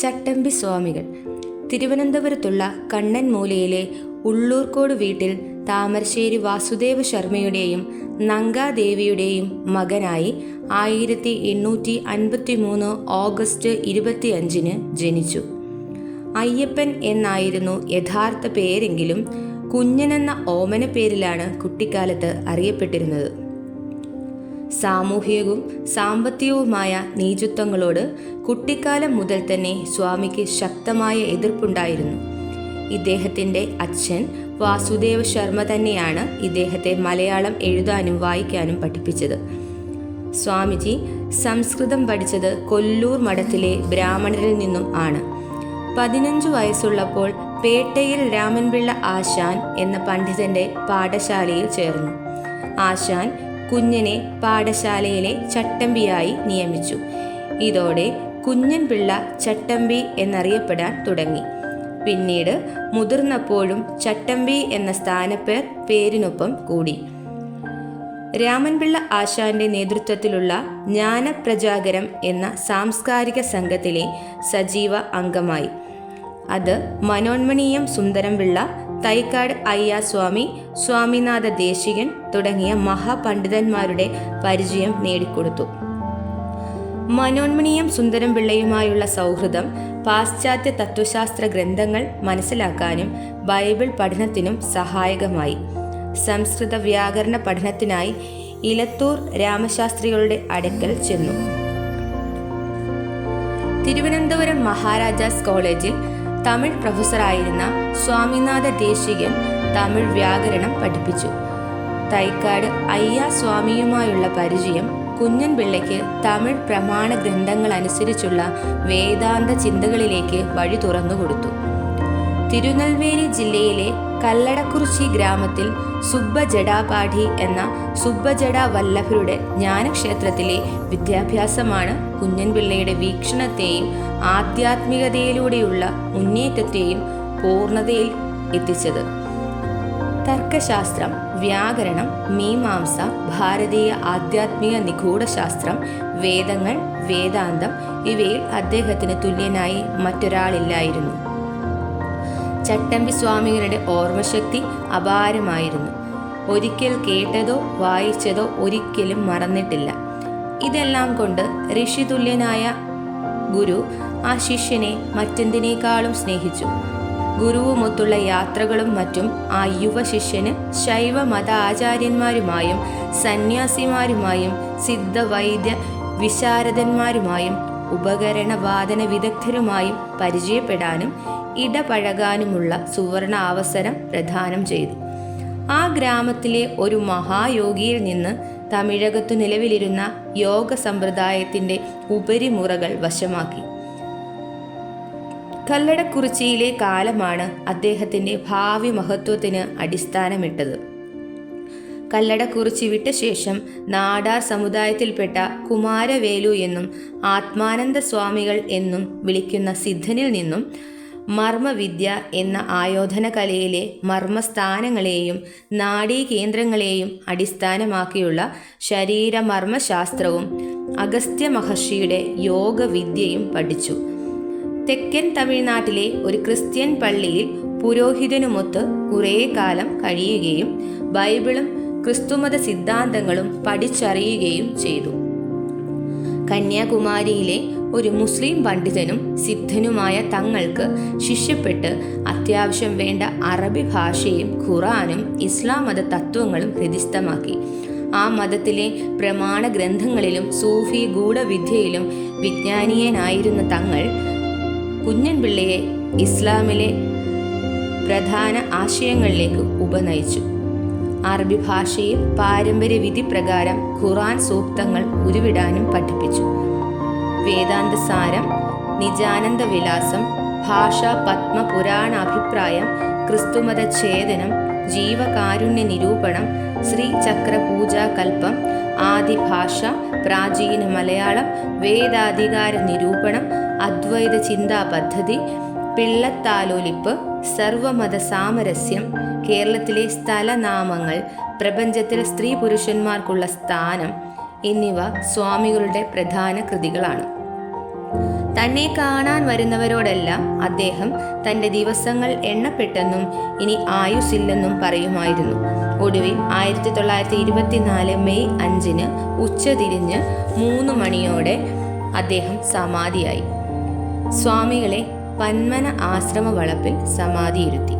ചട്ടമ്പി സ്വാമികൾ. തിരുവനന്തപുരത്തുള്ള കണ്ണൻ മൂലയിലെ ഉള്ളൂർക്കോട് വീട്ടിൽ താമരശ്ശേരി വാസുദേവ ശർമ്മയുടെയും നങ്കാദേവിയുടെയും മകനായി ആയിരത്തി എണ്ണൂറ്റി അൻപത്തി മൂന്ന് ഓഗസ്റ്റ് ഇരുപത്തിയഞ്ചിന് ജനിച്ചു. അയ്യപ്പൻ എന്നായിരുന്നു യഥാർത്ഥ പേരെങ്കിലും കുഞ്ഞനെന്ന ഓമന പേരിലാണ് കുട്ടിക്കാലത്ത് അറിയപ്പെട്ടിരുന്നത്. സാമൂഹികവും സാമ്പത്തികവുമായ നീചത്വങ്ങളോട് കുട്ടിക്കാലം മുതൽ തന്നെ സ്വാമിക്ക് ശക്തമായ എതിർപ്പുണ്ടായിരുന്നു. ഇദ്ദേഹത്തിന്റെ അച്ഛൻ വാസുദേവ ശർമ്മ തന്നെയാണ് ഇദ്ദേഹത്തെ മലയാളം എഴുതാനും വായിക്കാനും പഠിപ്പിച്ചത്. സ്വാമിജി സംസ്കൃതം പഠിച്ചത് കൊല്ലൂർ മഠത്തിലെ ബ്രാഹ്മണരിൽ നിന്നും ആണ്. പതിനഞ്ചു വയസ്സുള്ളപ്പോൾ പേട്ടയിൽ രാമൻപിള്ള ആശാൻ എന്ന പണ്ഡിതന്റെ പാഠശാലയിൽ ചേർന്നു. ആശാൻ കുഞ്ഞനെ പാഠശാലയിലെ ചട്ടമ്പിയായി നിയമിച്ചു. ഇതോടെ കുഞ്ഞൻ പിള്ള ചട്ടമ്പി എന്നറിയപ്പെടാൻ തുടങ്ങി. പിന്നീട് മുതിർന്നപ്പോഴും ചട്ടമ്പി എന്ന സ്ഥാനപ്പേർ പേരിനൊപ്പം കൂടി. രാമൻപിള്ള ആശാന്റെ നേതൃത്വത്തിലുള്ള ജ്ഞാനപ്രജാഗരം എന്ന സാംസ്കാരിക സംഘത്തിലെ സജീവ അംഗമായി. അത് മനോന്മണീയം സുന്ദരം പിള്ള തൈക്കാട് അയ്യാസ്വാമി സ്വാമിനാഥ ദേശികൻ തുടങ്ങിയ മഹാപണ്ഡിതന്മാരുടെ പരിചയം നേടിക്കൊടുത്തു. മനോന്മണിയും സുന്ദരം പിള്ളയുമായുള്ള സൗഹൃദം പാശ്ചാത്യ തത്വശാസ്ത്ര ഗ്രന്ഥങ്ങൾ മനസ്സിലാക്കാനും ബൈബിൾ പഠനത്തിനും സഹായകമായി. സംസ്കൃത വ്യാകരണ പഠനത്തിനായി ഇലത്തൂർ രാമശാസ്ത്രികളുടെ അടുക്കൽ ചെന്നു. തിരുവനന്തപുരം മഹാരാജാസ് കോളേജിൽ തമിഴ് പ്രൊഫസറായിരുന്ന സ്വാമിനാഥ ദേശികൻ തമിഴ് വ്യാകരണം പഠിപ്പിച്ചു. തൈക്കാട് അയ്യ സ്വാമിയുമായുള്ള പരിചയം കുഞ്ഞൻ പിള്ളയ്ക്ക് തമിഴ് പ്രമാണ ഗ്രന്ഥങ്ങൾ അനുസരിച്ചുള്ള വേദാന്ത ചിന്തകളിലേക്ക് വഴി തുറന്നുകൊടുത്തു. തിരുനെൽവേലി ജില്ലയിലെ കല്ലടക്കുറിച്ചി ഗ്രാമത്തിൽ സുബ്ബജടാപാഠി എന്ന സുബ്ബജട വല്ലഭരുടെ ജ്ഞാനക്ഷേത്രത്തിലെ വിദ്യാഭ്യാസമാണ് കുഞ്ഞൻപിള്ളയുടെ വീക്ഷണത്തെയും ആധ്യാത്മികതയിലൂടെയുള്ള മുന്നേറ്റത്തെയും പൂർണതയിൽ എത്തിച്ചത്. തർക്കശാസ്ത്രം വ്യാകരണം മീമാംസ ഭാരതീയ ആധ്യാത്മിക നിഗൂഢശാസ്ത്രം വേദങ്ങൾ വേദാന്തം ഇവയിൽ അദ്ദേഹത്തിന് തുല്യനായി മറ്റൊരാളില്ലായിരുന്നു. ചട്ടമ്പി സ്വാമികളുടെ ഓർമ്മശക്തി അപാരമായിരുന്നു. ഒരിക്കൽ കേട്ടതോ വായിച്ചതോ ഒരിക്കലും മറന്നിട്ടില്ല. ഇതെല്ലാം കൊണ്ട് ഋഷിതുല്യനായ ഗുരു ആ ശിഷ്യനെ മറ്റെന്തിനേക്കാളും സ്നേഹിച്ചു. ഗുരുവുമൊത്തുള്ള യാത്രകളും മറ്റും ആ യുവ ശിഷ്യന് ശൈവ മത ആചാര്യന്മാരുമായും സന്യാസിമാരുമായും സിദ്ധവൈദ്യ വിശാരദന്മാരുമായും ഉപകരണ വാദന വിദഗ്ധരുമായും പരിചയപ്പെടാനും ഇടപഴകാനുമുള്ള സുവർണ അവസരം പ്രദാനം ചെയ്തു. ആ ഗ്രാമത്തിലെ ഒരു മഹായോഗിയിൽ നിന്ന് തമിഴകത്തു നിലവിലിരുന്ന യോഗ സമ്പ്രദായത്തിന്റെ ഉപരിമുറകൾ വശമാക്കി. കല്ലടക്കുറിച്ചിയിലെ കാലമാണ് അദ്ദേഹത്തിന്റെ ഭാവി മഹത്വത്തിന് അടിസ്ഥാനമിട്ടത്. കല്ലടക്കുറിച്ചി വിട്ട ശേഷം നാടാർ സമുദായത്തിൽപ്പെട്ട കുമാരവേലു എന്നും ആത്മാനന്ദ സ്വാമികൾ എന്നും വിളിക്കുന്ന സിദ്ധനിൽ നിന്നും മർമ്മവിദ്യ എന്ന ആയോധന കലയിലെ മർമ്മസ്ഥാനങ്ങളെയും നാഡീകേന്ദ്രങ്ങളെയും അടിസ്ഥാനമാക്കിയുള്ള ശരീരമർമ്മശാസ്ത്രവും അഗസ്ത്യ മഹർഷിയുടെ യോഗവിദ്യയും പഠിച്ചു. തെക്കൻ തമിഴ്നാട്ടിലെ ഒരു ക്രിസ്ത്യൻ പള്ളിയിൽ പുരോഹിതനുമൊത്ത് കുറേ കാലം കഴിയുകയും ബൈബിളും ക്രിസ്തുമത സിദ്ധാന്തങ്ങളും പഠിച്ചറിയുകയും ചെയ്തു. കന്യാകുമാരിയിലെ ഒരു മുസ്ലിം പണ്ഡിതനും സിദ്ധനുമായ തങ്ങൾക്ക് ശിഷ്യപ്പെട്ട് അത്യാവശ്യം വേണ്ട അറബി ഭാഷയും ഖുറാനും ഇസ്ലാം മത തത്വങ്ങളും ഹൃദിസ്ഥമാക്കി ആ മതത്തിലെ പ്രമാണ ഗ്രന്ഥങ്ങളിലും സൂഫി ഗൂഢവിദ്യയിലും വിജ്ഞാനീയനായിരുന്ന തങ്ങൾ കുഞ്ഞൻപിള്ളയെ ഇസ്ലാമിലെ പ്രധാന ആശയങ്ങളിലേക്ക് ഉപനയിച്ചു. അറബി ഭാഷയിൽ പാരമ്പര്യ വിധി പ്രകാരം ഖുറാൻ സൂക്തങ്ങൾ ഉരുവിടാനും പഠിപ്പിച്ചു. വേദാന്ത സാരം നിജാനന്ദ വിലാസം ഭാഷാ പത്മ പുരാണാഭിപ്രായം ക്രിസ്തുമത ഛേദനം ജീവകാരുണ്യ നിരൂപണം ശ്രീ ചക്രപൂജാ കൽപ്പം ആദിഭാഷ പ്രാചീന മലയാളം വേദാധികാര നിരൂപണം അദ്വൈത ചിന്താ പദ്ധതി പിള്ളത്താലോലിപ്പ് സർവമത സാമരസ്യം കേരളത്തിലെ സ്ഥലനാമങ്ങൾ പ്രപഞ്ചത്തിലെ സ്ത്രീ പുരുഷന്മാർക്കുള്ള സ്ഥാനം എന്നിവ സ്വാമികളുടെ പ്രധാന കൃതികളാണ്. തന്നെ കാണാൻ വരുന്നവരോടെല്ലാം അദ്ദേഹം തന്റെ ദിവസങ്ങൾ എണ്ണപ്പെട്ടെന്നും ഇനി ആയുസില്ലെന്നും പറയുമായിരുന്നു. ഒടുവിൽ ആയിരത്തി തൊള്ളായിരത്തി ഇരുപത്തിനാല് മെയ് അഞ്ചിന് ഉച്ചതിരിഞ്ഞ് മൂന്ന് മണിയോടെ അദ്ദേഹം സമാധിയായി. സ്വാമികളെ പന്മന ആശ്രമ വളപ്പിൽ സമാധിയിരുത്തി.